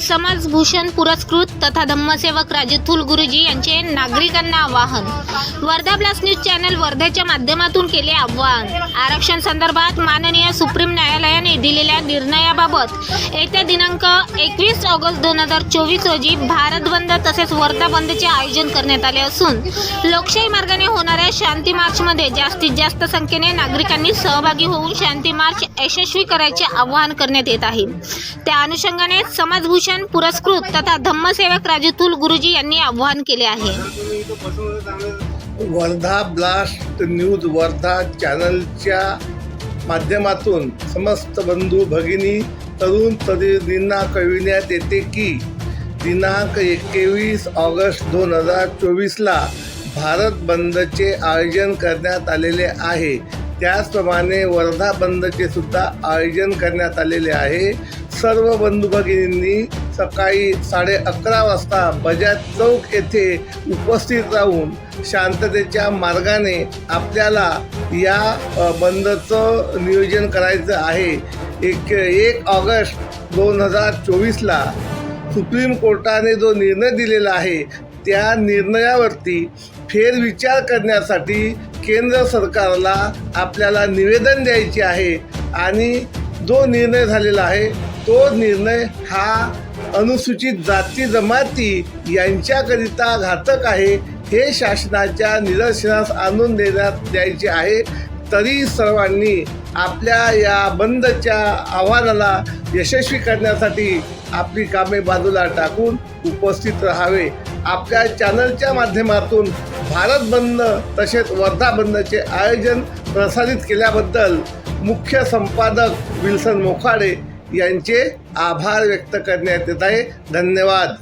समाजभूषण पुरस्कृत तथा धम्मसेवक राजथुल गुरुजी यांचे नागरिकांना आवाहन. वर्धा प्लस न्यूज चॅनल वर्ध्याच्या माध्यमातून केले आवाहन. आरक्षण संदर्भात माननीय सुप्रीम न्यायालयाने दिलेल्या निर्णयाबाबत येत्या दिनांक एकवीस ऑगस्ट दोन हजार चोवीस रोजी भारत बंद तसेच वर्धा बंदचे आयोजन करण्यात आले असून लोकशाही मार्गाने होणाऱ्या शांती मार्चमध्ये जास्तीत जास्त संख्येने नागरिकांनी सहभागी होऊन शांती मार्च यशस्वी करायचे आवाहन करण्यात येत आहे. त्या अनुषंगाने समाजभूषण पुरस्कृत तथा धम्मसेवक राजतुल गुरुजी यांनी आवाहन केले आहे. वर्धा ब्लास्ट न्यूज वर्धा चॅनलच्या माध्यमातून समस्त बंधू भगिनी तरुण तरुणींना कळविण्यात येते की दिनांक एकवीस ऑगस्ट दोन हजार चोवीसला भारत बंदचे आयोजन करण्यात आलेले आहे. त्याचप्रमाणे वर्धा बंदचे सुद्धा आयोजन करण्यात आलेले आहे. सर्व बंधू भगिनींनी सकाळी साडे अकरा वाजता बजाज चौक येथे उपस्थित राहून शांततेच्या मार्गाने आपल्याला या बंदचं नियोजन करायचं आहे. एक एक ऑगस्ट दोन हजार चोवीसला सुप्रीम कोर्टाने जो निर्णय दिलेला आहे त्या निर्णयावरती फेरविचार करण्यासाठी केंद्र सरकारला आपल्याला निवेदन द्यायचे आहे आणि जो निर्णय झालेला आहे तो निर्णय हा अनुसूचित जाती जमाती यांच्याकरिता घातक आहे हे शासनाच्या निदर्शनास आणून देण्यात द्यायचे आहे. तरी सर्वांनी आपल्या या बंदच्या आव्हानाला यशस्वी करण्यासाठी आपली कामे बाजूला टाकून उपस्थित राहावे. आपल्या चॅनलच्या माध्यमातून भारत बंद तसेच वर्धा बंदचे आयोजन प्रसारित केल्याबद्दल मुख्य संपादक विल्सन मोखाडे यांचे आभार व्यक्त करण्यात येत आहे. धन्यवाद.